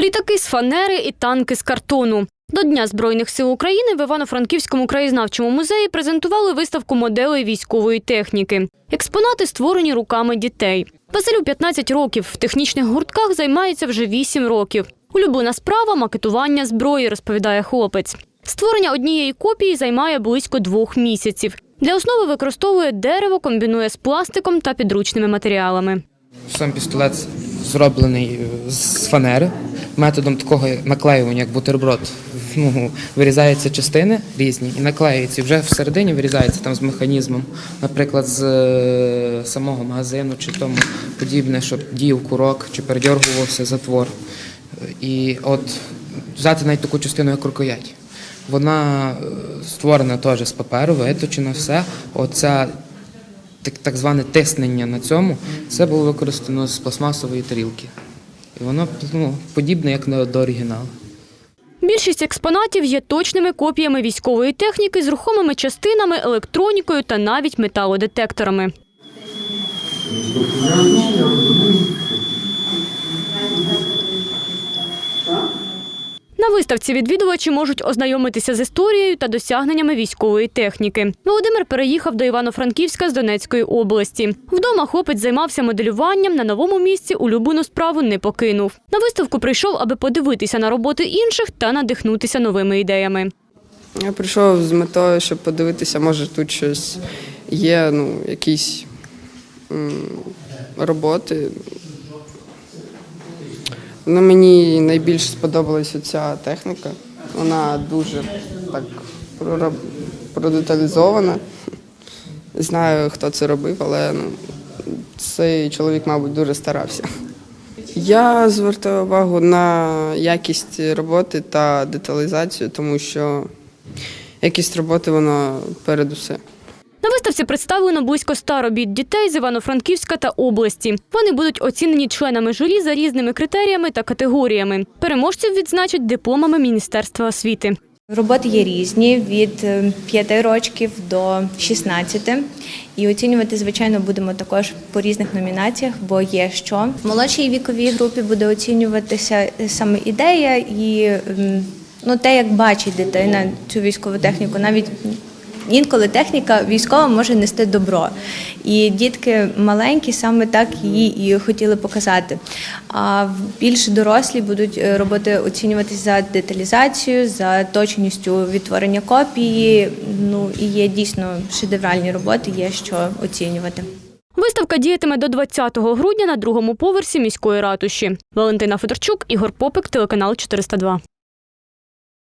Літаки з фанери і танки з картону. До Дня Збройних сил України в Івано-Франківському краєзнавчому музеї презентували виставку моделей військової техніки. Експонати створені руками дітей. Василю 15 років. В технічних гуртках займається вже 8 років. Улюблена справа макетування зброї, розповідає хлопець. Створення однієї копії займає близько двох місяців. Для основи використовує дерево, комбінує з пластиком та підручними матеріалами. Сам пістолет зроблений з фанери методом такого наклеювання, як бутерброд. Ну, вирізаються частини різні і наклеюються. І вже всередині вирізається там з механізмом, наприклад, з е, самого магазину чи тому подібне, щоб діяв курок чи передьоргувався затвор. І от взяти навіть таку частину, як рукоять. Вона е, створена теж з паперу, виточена все. Оця так зване тиснення на цьому, це було використано з пластмасової тарілки. І воно ну, подібне, як до оригіналу. Більшість експонатів є точними копіями військової техніки з рухомими частинами, електронікою та навіть металодетекторами. Виставці відвідувачі можуть ознайомитися з історією та досягненнями військової техніки. Володимир переїхав до Івано-Франківська з Донецької області. Вдома хлопець займався моделюванням. На новому місці улюблену справу не покинув. На виставку прийшов, аби подивитися на роботи інших та надихнутися новими ідеями. Я прийшов з метою, щоб подивитися, може тут щось є, ну, якісь м, роботи. Ну, мені найбільше сподобалася ця техніка. Вона дуже так продеталізована. Не знаю, хто це робив, але ну, цей чоловік, мабуть, дуже старався. Я звертаю увагу на якість роботи та деталізацію, тому що якість роботи вона перед усе. На виставці представлено близько ста робіт дітей з Івано-Франківська та області. Вони будуть оцінені членами журі за різними критеріями та категоріями. Переможців відзначать дипломами Міністерства освіти. Роботи є різні від 5 років до 16. І оцінювати, звичайно, будемо також по різних номінаціях, бо є що. В молодшій віковій групі буде оцінюватися саме ідея і ну, те, як бачить дитина цю військову техніку. Навіть інколи техніка військова може нести добро. І дітки маленькі саме так її і хотіли показати. А більш дорослі будуть е, роботи оцінюватися за деталізацію, за точністю відтворення копії. Ну і є дійсно шедевральні роботи, є що оцінювати. Виставка діятиме до 20 грудня на другому поверсі міської ратуші. Валентина Федорчук, Ігор Попик, телеканал 402.